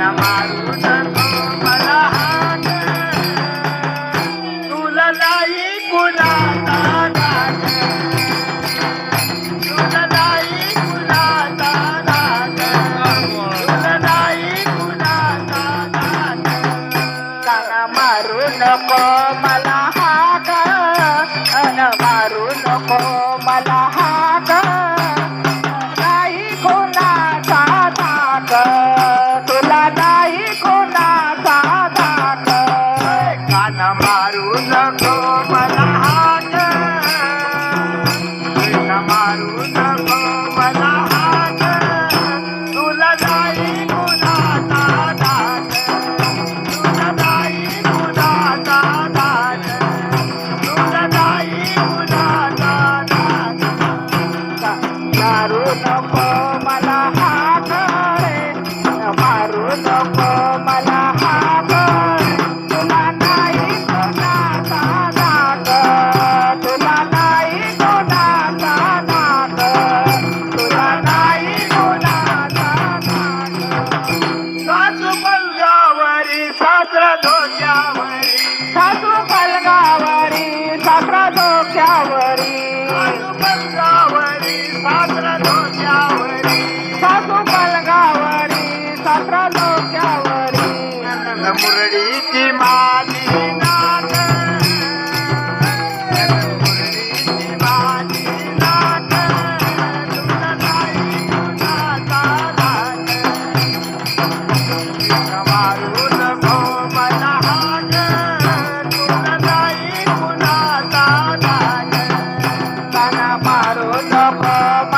I'm namaru tan Madama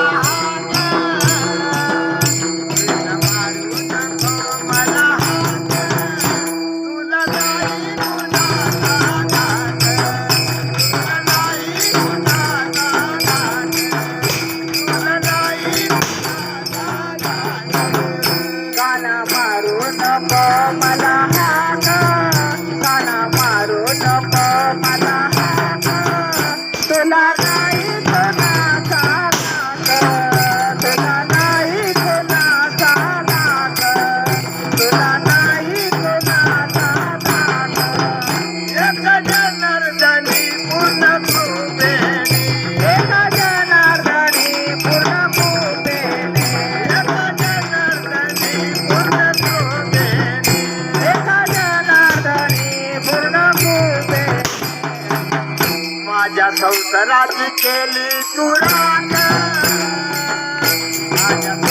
Come my love. माझ्या संसाराची केली तुराट माझ्या